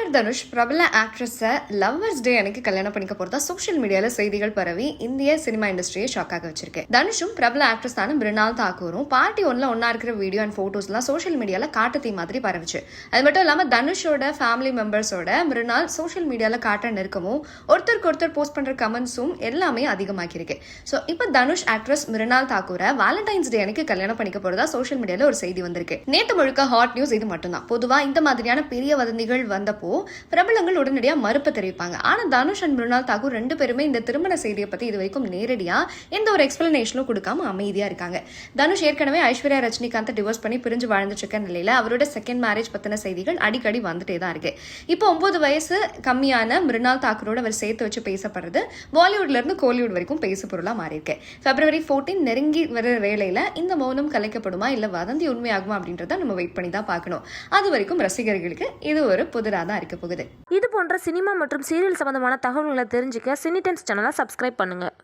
Actor Dhanush பிரபல ஆக்ட்ரஸை lovers day அன்னைக்கு கல்யாணம் பண்ணிக்க போறதா சோஷியல் மீடியால செய்திகள் பரவி இந்திய சினிமா இண்டஸ்ட்ரியை ஷாக்காக வச்சிருக்கு. தனுஷும் பிரபல ஆக்ட்ரஸான மிருனால் தாக்கூரும் பார்ட்டி ஒன்ல ஒன்னா இருக்கிற வீடியோ அண்ட் போட்டோஸ்லாம் சோஷியல் மீடியால காட்டு தீ மாதிரி பரவிச்சு. அது மட்டும் இல்லாம தனுஷோட ஃபேமிலி மெம்பர்ஸோட மிருனால் சோஷியல் மீடியால காட்ட நெருக்கமும் ஒருத்தருக்கு ஒருத்தர் போஸ்ட் பண்ற கமெண்ட்ஸும் எல்லாமே அதிகமாக்கியிருக்கு ஸோ இப்போ தனுஷ் ஆக்ட்ரஸ் மிருனால் தாக்கூரை வேலண்டைன்ஸ் டே அன்னைக்கு கல்யாணம் பண்ணிக்க போறதா சோஷியல் மீடியால ஒரு செய்தி வந்திருக்கு. நேற்று முழுக்க ஹாட் நியூஸ் இது மட்டும்தான். பொதுவா இந்த மாதிரியான பெரிய வதந்திகள் வந்தப்போ பிரபலங்கள் உடனடியா மறுப்பு தெரிவிப்பாங்க. ஆனா தனுஷ் அண்ட் மிருனால் தாக்கூர் ரெண்டு பேருமே இந்த திருமண செய்தியை பத்தி இது வரைக்கும் நேரடியா எந்த ஒரு எக்ஸ்பிளனேஷனும் கொடுக்காம அமைதியா இருக்காங்க. தனுஷ் ஏற்கனவே ஐஸ்வர்யா ரஜினிகாந்த் டிவோர்ஸ் பண்ணி பிரிஞ்சு வாழ்ந்துட்டு இருக்க நிலையில அவரோட செகண்ட் மேரேஜ் பத்தின செய்திகள் அடிக்கடி வந்துட்டே தான் இருக்கு. இப்போ ஒன்பது வயசு கம்மியான மிருனால் தாக்கூரோட அவர் சேர்த்து வச்சு பேசப்படுறது பாலிவுட்ல இருந்து கோலிவுட் வரைக்கும் பேசு பொருளா மாறியிருக்கு. பிப்ரவரி 14 நெருங்கி வர வேளையில இந்த மௌனம் கலைக்கப்படுமா இல்ல வதந்தி உண்மையாகுமா அப்படின்றத நம்ம வெயிட் பண்ணி தான் பார்க்கணும். அது வரைக்கும் ரசிகர்களுக்கு இது ஒரு புதிராக தான் இருக்க போகுது. இது போன்ற சினிமா மற்றும் சீரியல் சம்பந்தமான தகவல்களை தெரிஞ்சுக்க சினிடென்ஸ் சேனலை சப்ஸ்கிரைப் பண்ணுங்கள்